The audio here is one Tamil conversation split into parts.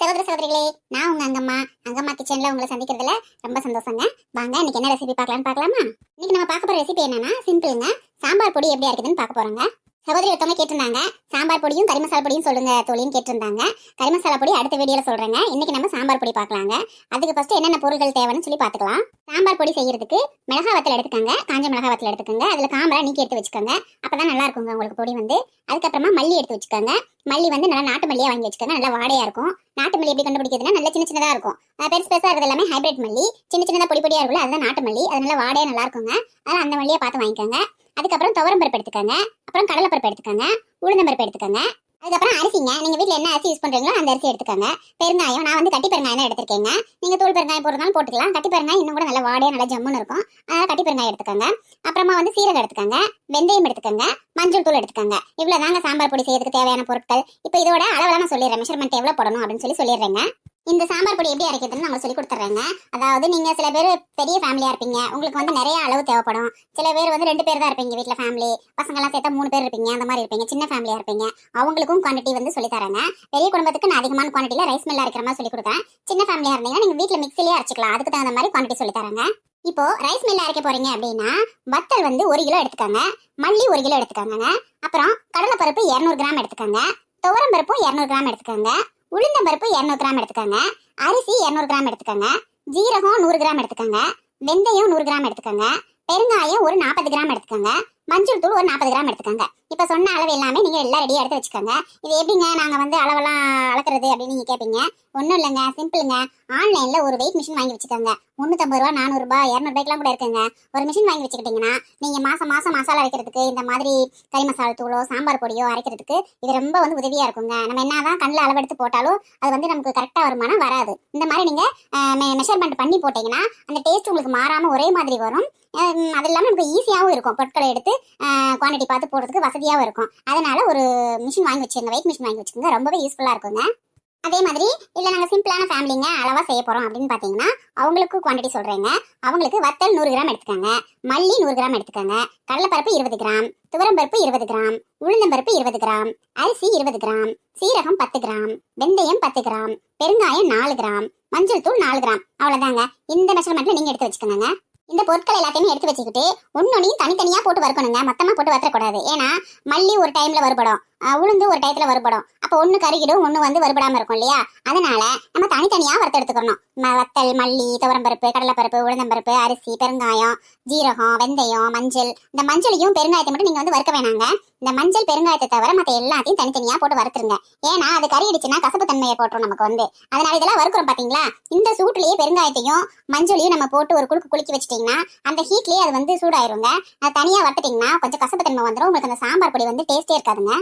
சகோதர சகோதரிகளே நான் உங்க அங்கம்மா. அங்கம்மா கிச்சன்ல உங்களை சந்திக்கிறதுல ரொம்ப சந்தோஷங்க. வாங்க இன்னைக்கு என்ன ரெசிபி பார்க்கலாம்னு பார்க்கலாமா? இன்னைக்கு நம்ம பார்க்க போற ரெசிபி என்னன்னா சிம்பிளுங்க சாம்பார் பொடி எப்படி இருக்குதுன்னு பார்க்க போறோங்க. சகோதரி ஒருத்தவங்க கேட்டிருந்தாங்க. சாம்பார் பொடியும் கறி மசாலா பொடியும் சொல்லுங்க தோழின்னு கேட்டிருந்தாங்க. கறி மசாலா பொடி அடுத்த வீடியோல சொல்றேங்க. இன்னைக்கு நம்ம சாம்பார் பொடி பார்க்கலாங்க. அதுக்கு ஃபர்ஸ்ட் என்னென்ன பொருட்கள் தேவைன்னு சொல்லி பார்த்துக்கலாம். சாம்பார் பொடி செய்யறதுக்கு மிளகா வத்தல் எடுத்துக்கோங்க. காஞ்ச மிளகா வத்தல் எடுத்துக்கோங்க. அதுல காம்பரா நீக்கி எடுத்து வச்சுக்கோங்க. அப்பதான் நல்லா இருக்குங்க உங்களுக்கு பொடி வந்து. அதுக்கப்புறமா மல்லி எடுத்து வச்சுக்கோங்க. மல்லி வந்து நல்லா நாட்டு மல்லியா வாங்கி வச்சுக்கோங்க. நல்லா வாடையா இருக்கும். நாட்டு மல்லி எப்படி கண்டுபிடிக்கிறதுனா நல்லா சின்ன சின்னதா இருக்கும். பெருசு பெருசா இருக்கிறது எல்லாமே ஹைபிரிட் மல்லி. சின்ன சின்னதா பொடி பொடியா இருக்குல்ல அதுதான் நாட்டு மல்லி. அது நல்லா வாடையா நல்லா இருக்குங்க. அதனால அந்த மல்லியை பார்த்து வாங்கிக்கோங்க. அதுக்கப்புறம் துவரம் பருப்பு எடுத்துக்கோங்க. அப்புறம் கடலைப்பருப்பு எடுத்துக்கோங்க. உளுந்தம்பருப்பு எடுத்துக்கோங்க. அதுக்கப்புறம் அரிசிங்க. நீங்க வீட்டில் என்ன அரிசி யூஸ் பண்றீங்களோ அந்த அரிசி எடுத்துக்கோங்க. பெருங்காயம் நான் வந்து கட்டி பெருங்காயம் தான் எடுத்திருக்கேங்க. நீங்க தூள் பெருங்காயம் போடுறதாலும் போட்டுக்கலாம். கட்டி பெருங்காயம் இன்னும் கூட நல்லா வாடையா நல்லா ஜம்முன்னு இருக்கும். அதனால கட்டி பெருங்காயம் எடுத்துக்கோங்க. அப்புறமா வந்து சீரகம் எடுத்துக்கோங்க. வெந்தயம் எடுத்துக்கோங்க. மஞ்சள் தூள் எடுத்துக்கோங்க. இவ்வளவு தாங்க சாம்பார் பொடி செய்யறதுக்கு தேவையான பொருட்கள். இப்போ இதோட அளவெல்லாம் நான் சொல்லிடுறேன். மெஷர்மெண்ட் எவ்வளவு போடணும் அப்படின்னு சொல்லி சொல்லிடுறேங்க. இந்த சாம்பார் பொடி எப்படி அரைக்கிறதுன்னு நம்ம சொல்லி கொடுத்துட்றாங்க. அதாவது நீங்க சில பேர் பெரிய ஃபேமிலியா இருப்பீங்க. உங்களுக்கு வந்து நிறைய அளவு தேவைப்படும். சில பேர் வந்து ரெண்டு பேர் தான் இருப்பீங்க வீட்டில் ஃபேமிலி பசங்கெல்லாம் சேர்த்தா மூணு பேர் இருப்பீங்க. அந்த மாதிரி இருப்பீங்க. சின்ன ஃபேமிலியா இருப்பீங்க. அவங்களுக்கும் குவான்டிட்டி வந்து சொல்லி தரேங்க. பெரிய குடும்பத்துக்கு நான் அதிகமான குவான்டிட்டில ரைஸ் மில்லாக இருக்கிற மாதிரி சொல்லி கொடுத்தேன் சின்ன ஃபேமிலியா இருந்தீங்கன்னா நீங்க வீட்டில் மிக்சிலேயே அரைச்சிக்கலாம். அதுக்கு தகுந்த மாதிரி குவான்டிட்டி சொல்லி தரேங்க. இப்போ ரைஸ் மில்ல அரைக்க போறீங்க அப்படின்னா வத்தல் வந்து ஒரு கிலோ எடுத்துக்கோங்க. மல்லி ஒரு கிலோ எடுத்துக்கோங்க அப்புறம் கடலைப்பருப்பு இரநூறு கிராம் எடுத்துக்கோங்க. துவரம் பருப்பும் இரநூறு கிராம் எடுத்துக்கோங்க. உளுந்தம்பருப்பு இரநூறு கிராம் எடுத்துக்கோங்க. அரிசி இரநூறு கிராம் எடுத்துக்கோங்க. ஜீரகம் நூறு கிராம் எடுத்துக்கோங்க. வெந்தயம் நூறு கிராம் எடுத்துக்கோங்க. பெருங்காயம் ஒரு நாற்பது கிராம் எடுத்துக்கோங்க. மஞ்சள் தூள் ஒரு நாற்பது கிராம் எடுத்துக்கோங்க. இப்போ சொன்ன அளவு எல்லாமே நீங்கள் எல்லாம் ரெடியாக எடுத்து வச்சுக்கோங்க. இது எப்படிங்க நாங்கள் வந்து அளவெல்லாம் அளக்குறது அப்படின்னு நீங்கள் கேட்பீங்க ஒன்றும் இல்லைங்க சிம்பிளுங்க ஆன்லைனில் ஒரு வெயிட் மிஷின் வாங்கி வச்சுக்கோங்க. முந்நூற்றம்பது ரூபா நானூறுரூபா இரநூறுபாய்க்குலாம் கூட இருக்குங்க. ஒரு மிஷின் வாங்கி வச்சுக்கிட்டிங்கன்னா நீங்கள் மாதம் மாதம் மசாலா அரைக்கிறதுக்கு இந்த மாதிரி கறி மசாலா தூளோ சாம்பார் பொடியோ அரைக்கிறதுக்கு இது ரொம்ப வந்து உதவியாக இருக்குங்க. நம்ம என்ன தான் கண்ணில் அளவெடுத்து போட்டாலும் அது வந்து நமக்கு கரெக்டாக வருமானம் வராது. இந்த மாதிரி நீங்கள் மெஷர்மெண்ட் பண்ணி போட்டிங்கன்னா அந்த டேஸ்ட் உங்களுக்கு மாறாமல் ஒரே மாதிரி வரும். அது இல்லாமல் நமக்கு ஈஸியாகவும் இருக்கும். பொருட்களை எடுத்து குவான்டிட்டி பார்த்து போடுறதுக்கு வசதி வசதியாகவும் இருக்கும். அதனால ஒரு மிஷின் வாங்கி வச்சுருங்க. வெயிட் மிஷின் வாங்கி வச்சுக்கோங்க. ரொம்பவே யூஸ்ஃபுல்லாக இருக்குங்க. அதே மாதிரி இல்லை நாங்கள் சிம்பிளான ஃபேமிலிங்க அளவாக செய்ய போகிறோம் அப்படின்னு பார்த்தீங்கன்னா அவங்களுக்கு குவான்டிட்டி சொல்கிறேங்க அவங்களுக்கு வத்தல் நூறு கிராம் எடுத்துக்கோங்க. மல்லி நூறு கிராம் எடுத்துக்கோங்க. கடலைப்பருப்பு இருபது கிராம். துவரம்பருப்பு இருபது கிராம். உளுந்தம்பருப்பு இருபது கிராம். அரிசி இருபது கிராம். சீரகம் பத்து கிராம். வெந்தயம் பத்து கிராம். பெருங்காயம் நாலு கிராம். மஞ்சள் தூள் நாலு கிராம். அவ்வளோதாங்க இந்த மெஷர்மெண்ட்டில் நீங்கள் எடுத்து வச்சுக்கோங்க இந்த பொருட்கள் எல்லாத்தையுமே எடுத்து வச்சுக்கிட்டு ஒன்னொன்னையும் தனித்தனியாக போட்டு வறுக்கணுங்க. மொத்தமாக போட்டு வறுக்கக்கூடாது ஏன்னா மல்லி ஒரு டைமில் வருபடும் உளுந்து ஒரு டயத்தில் வருபடும் அப்போ ஒன்று கருகிடும் ஒன்று வந்து வருபடாமல் இருக்கும் இல்லையா? அதனால நம்ம தனித்தனியாக வறுத்து எடுத்துக்கணும். வத்தல் மல்லி துவரம்பருப்பு கடலைப்பருப்பு உளுந்தம்பருப்பு அரிசி பெருங்காயம் ஜீரகம் வெந்தயம் மஞ்சள். இந்த மஞ்சளையும் பெருங்காயத்தை மட்டும் நீங்கள் வந்து வறுக்க வேணாங்க. இந்த மஞ்சள் பெருங்காயத்தை தவிர மற்ற எல்லாத்தையும் தனித்தனியா போட்டு வறுத்துருங்க. ஏன்னா அது கறி அடிச்சுன்னா கசப்பு தன்மையை போட்டுரும் நமக்கு வந்து. அதனால இதெல்லாம் வறுக்கிறோம் பாத்தீங்களா? இந்த சூட்லயே பெருங்காயத்தையும் மஞ்சளையும் நம்ம போட்டு ஒரு குழுக்கு குளிக்க வச்சிட்டீங்கன்னா அந்த ஹீட்லயே அது வந்து சூடாயிருங்க. அது தனியா வறுத்துட்டீங்கன்னா கொஞ்சம் கசப்பு தன்மை வந்துடும் உங்களுக்கு அந்த சாம்பார் பொடி வந்து டேஸ்டே இருக்காதுங்க.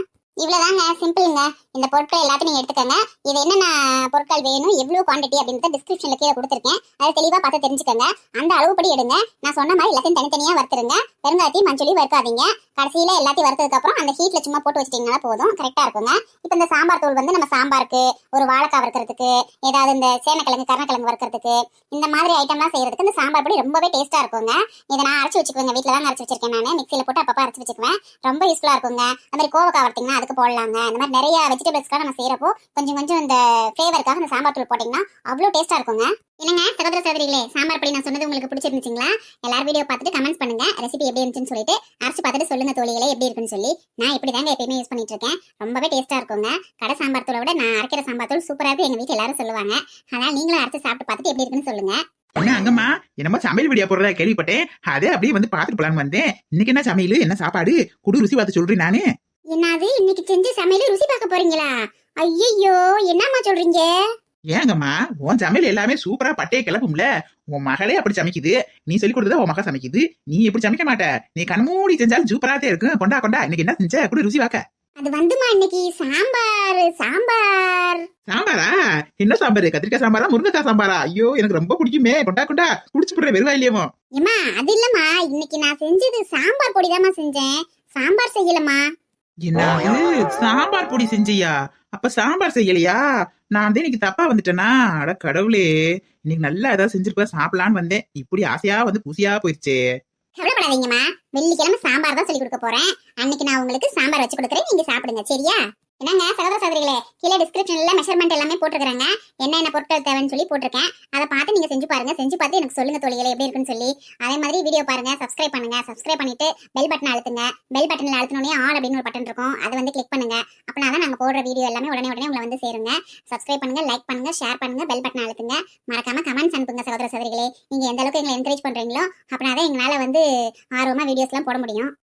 இவ்வளவுதாங்க சிம்பிளுங்க இந்த பொருட்கள் எல்லாத்தையும் நீங்க எடுத்துக்கோங்க. இது என்னென்ன பொருட்கள் வேணும் எவ்வளவு குவான்டிட்டி அப்படின்றத டிஸ்கிரிப்ஷன்ல கீழே கொடுத்துருக்கேன். அதை தெளிவா பார்த்து தெரிஞ்சுக்கோங்க. அந்த அளவுப்படி எடுங்க. நான் சொன்ன மாதிரி எல்லாத்தையும் தனித்தனியா வறுத்துருங்க. பெருங்காயத்தையும் மஞ்சளையும் வறுக்காதீங்க. கடைசியில எல்லாத்தையும் வறுத்ததுக்கு அப்புறம் அந்த ஹீட்ல சும்மா போட்டு வச்சிட்டீங்கன்னா போதும். கரெக்டா இருக்குங்க. இப்போ இந்த சாம்பார் தூள் வந்து நம்ம சாம்பாருக்கு ஒரு வாழைக்காய் வறுக்கிறதுக்கு ஏதாவது இந்த சேனக்கிழங்கு கருணக்கிழங்கு வறுக்கிறதுக்கு இந்த மாதிரி ஐட்டம்லாம் செய்யறதுக்கு இந்த சாம்பார் பொடி ரொம்பவே டேஸ்டா இருக்குங்க. இதை நான் அரைச்சு வச்சுக்குவேங்க. வீட்டில் தான் அரைச்சு வச்சிருக்கேன் நான். மிக்சியில் போட்டு அப்பப்போ அரைச்சு வச்சுக்குவேன். ரொம்ப யூஸ்ஃபுல்லாக இருக்குங்க. அந்த மாதிரி கோவக்காய் வறுத்தீங்கன்னா சாம்பாருக்கு போடலாங்க. இந்த மாதிரி நிறைய வெஜிடபிள்ஸ்க்காக நம்ம செய்யறப்போ கொஞ்சம் கொஞ்சம் இந்த ஃப்ளேவருக்காக இந்த சாம்பார் தூள் போட்டிங்கன்னா அவ்வளோ டேஸ்ட்டாக இருக்குங்க. இல்லைங்க சகோதர சகோதரிகளே சாம்பார் பொடி நான் சொன்னது உங்களுக்கு பிடிச்சிருந்துச்சிங்களா? எல்லாரும் வீடியோ பார்த்துட்டு கமெண்ட்ஸ் பண்ணுங்க. ரெசிபி எப்படி இருந்துச்சுன்னு சொல்லிட்டு அரைச்சு பார்த்துட்டு சொல்லுங்க தோழிகளே எப்படி இருக்குன்னு சொல்லி. நான் இப்படி தாங்க எப்பயுமே யூஸ் பண்ணிட்டு இருக்கேன். ரொம்பவே டேஸ்ட்டாக இருக்குங்க. கடை சாம்பார் தூளை விட நான் அரைக்கிற சாம்பார் தூள் சூப்பராக இருக்கு. எங்கள் வீட்டில் எல்லாரும் சொல்லுவாங்க. அதனால் நீங்களும் அரைச்சு சாப்பிட்டு பார்த்துட்டு எப்படி இருக்குன்னு சொல்லுங்க. என்ன அங்கம்மா என்னமோ சமையல் வீடியோ போடுறதா கேள்விப்பட்டேன். அதே அப்படியே வந்து பாத்துட்டு போலான்னு வந்தேன். இன்னைக்கு என்ன சமையல்? என்ன சாப்பாடு? குடு ருசி பார்த்து சொல்றேன் நானு. என்னது இன்னைக்கு செஞ்ச சமையல ருசி பார்க்க போறீங்களா? ஐயோ என்னம்மா சொல்றீங்க? ஏங்கம்மா உன் சமையல் எல்லாமே சூப்பரா பட்டையை கிளப்பும்ல. உன் மகளே அப்படி சமைக்குது. நீ சொல்லி கொடுத்ததா உன் மக சமைக்குது. நீ இப்படி சமைக்க மாட்ட. நீ கண்மூடி செஞ்சாலும் சூப்பராத்தே இருக்கும். கொண்டா கொண்டா இன்னைக்கு என்ன செஞ்ச? குடு ருசி வாக்க அது வந்துமா இன்னைக்கு? சாம்பார் சாம்பார். சாம்பாரா? என்ன சாம்பார்? கத்திரிக்காய் சாம்பாரா முருங்கைக்காய் சாம்பாரா? ஐயோ எனக்கு ரொம்ப பிடிக்குமே. கொண்டா கொண்டா குடிச்சு போடுற வெறுவா இல்லையமோ ஏமா அது இல்லம்மா. இன்னைக்கு நான் செஞ்சது சாம்பார் பொடிதாம்மா செஞ்சேன். சாம்பார் செய்யலம்மா. என்னது சாம்பார் பொடி செஞ்சியா? அப்ப சாம்பார் செய்யலையா? நான் வந்து இன்னைக்கு தப்பா வந்துட்டேனா? அட கடவுளே. இன்னைக்கு நல்லா ஏதாவது செஞ்சிருப்பா சாப்பிடலான்னு வந்தேன். இப்படி ஆசையா வந்து புசியா போயிருச்சே. கவலைப்படாதீங்கம்மா வெள்ளிக்கிழமை சாம்பார் தான் சொல்லி கொடுக்க போறேன். அன்னைக்கு நான் உங்களுக்கு சாம்பார் வச்சு கொடுக்குறேன். நீங்க சாப்பிடுங்க. சரியா? என்னங்க சகோதர சகோதரிகளே கீழே டிஸ்கிரிப்ஷன்ல மெஷர்மெண்ட் எல்லாமே போட்டுருக்காங்க என்ன பொருட்கள் தேவைன்னு சொல்லி போட்டிருக்கேன். அதை பார்த்து நீங்க செஞ்சு பாருங்க. செஞ்சு பார்த்து எனக்கு சொல்லுங்க தொழிலை எப்படி இருக்குன்னு சொல்லி. அதே மாதிரி வீடியோ பாருங்க சப்ஸ்கிரைப் பண்ணுங்க. சப்ஸ்கிரைப் பண்ணிட்டு பெல் பட்டன் அழுத்துங்க. பெல் பட்டன்ல அழுத்தினோடனே ஆல் அப்படின்னு ஒரு பட்டன் இருக்கும். அதை வந்து கிளிக் பண்ணுங்க. அப்படின்னா தான் நாங்கள் போடுற வீடியோ எல்லாமே உடனே உடனே உங்களை வந்து சேருங்க. சப்ஸ்கிரைப் பண்ணுங்க லைக் பண்ணுங்க ஷேர் பண்ணுங்க பெல் பட்டன் அழுத்துங்க. மறக்காம கமெண்ட்ஸ் அனுப்புங்க சகோதர சகோதரிகளே. நீங்க எந்த அளவுக்கு எங்களை என்கரேஜ் பண்றீங்களோ அப்படின்னா தான் எங்களால வந்து ஆர்வமா வீடியோஸ்லாம் போட முடியும்.